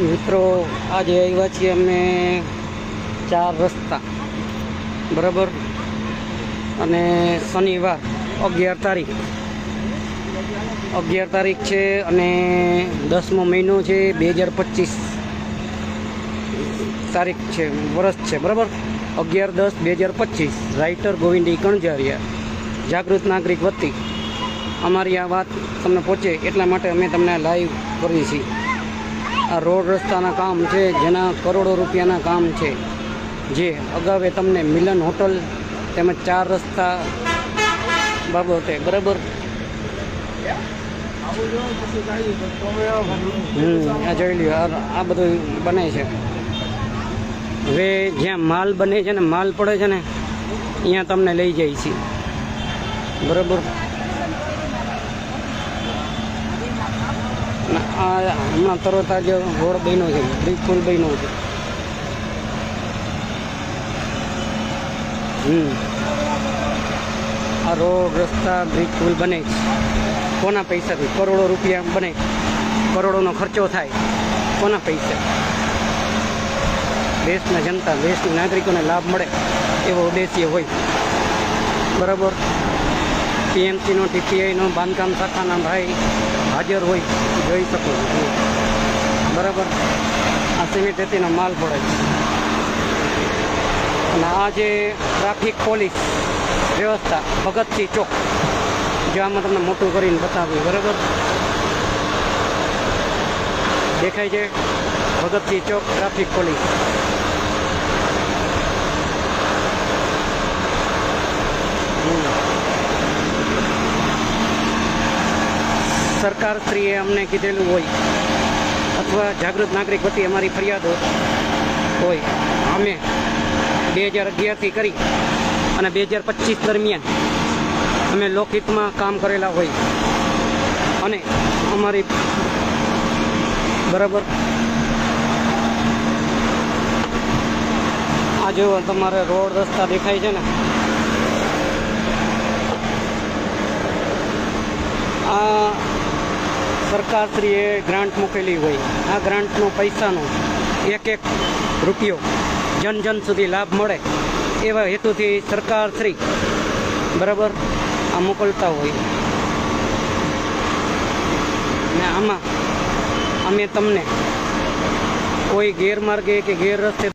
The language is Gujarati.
મિત્રો, આજે આવ્યા છીએ અમે ચાર રસ્તા, બરાબર? અને શનિવાર, અગિયાર તારીખ. અગિયાર તારીખ છે અને દસમો મહિનો છે બે હજાર પચીસ તારીખ છે વર્ષ છે, બરાબર? અગિયાર દસ બે હજાર પચીસ, રાઇટર ગોવિંદી કણજારિયા જાગૃત નાગરિક વતી. અમારી આ વાત તમને પહોંચે એટલા માટે અમે તમને લાઈવ કરીએ છીએ. આ રોડ રસ્તાના કામ છે, જેના કરોડો રૂપિયાના કામ છે. જે અગાઉ તમને મિલન હોટલ તેમજ ચાર રસ્તા બાબતે બરાબર? આ જોઈ લ્યો, આ- બધું બને છે. હવે જ્યાં માલ બને છે ને, માલ પડે છે ને, અહીંયા તમને લઈ જાય છે બરાબર? આ હમણાં તરત જે રોડ બન્યો છે બ્રિજ પુલ બન્યો છે. હમ. આ રોડ રસ્તા બ્રિજ પુલ બને કોના પૈસાથી? કરોડો રૂપિયા બને. કરોડોનો ખર્ચો થાય. કોના પૈસા દેશના જનતા, દેશના નાગરિકોને લાભ મળે એવો ઉદ્દેશ્ય હોય. બરાબર? પીએમસીનો, ટીપીઆઈનો, બાંધકામ શાખાના ભાઈ હાજર હોય જોઈ શકો છો. બરાબર? આ સિમેન્ટ રેતીનો માલ પડે છે. અને આ જે ટ્રાફિક પોલીસ વ્યવસ્થા, ભગતસિંહ ચોક, જે આમાં તમને મોટું કરીને બતાવ્યું, બરાબર? દેખાય છે? ભગતસિંહ ચોક, ટ્રાફિક પોલીસ. સરકારશ્રીએ અમને કીધેલું હોય અથવા જાગૃત નાગરિક વતી અમારી ફરિયાદો હોય. અમે બે હજાર અગિયારથી કરી અને બે હજાર પચીસ દરમિયાન અમે લોકહિતમાં કામ કરેલા હોય. અને અમારી બરાબર આ જો તમારે રોડ રસ્તા દેખાય છે ને આ સરકારશ્રીએ ગ્રાન્ટ મૂકેલી હોય. આ ગ્રાન્ટનો પૈસાનો એક એક રૂપિયો જન જન સુધી લાભ મળે એવા હેતુથી સરકારશ્રી બરાબર આ મોકલતા હોય. ને આમાં અમે તમને કોઈ ગેરમાર્ગે કે ગેર રસ્તે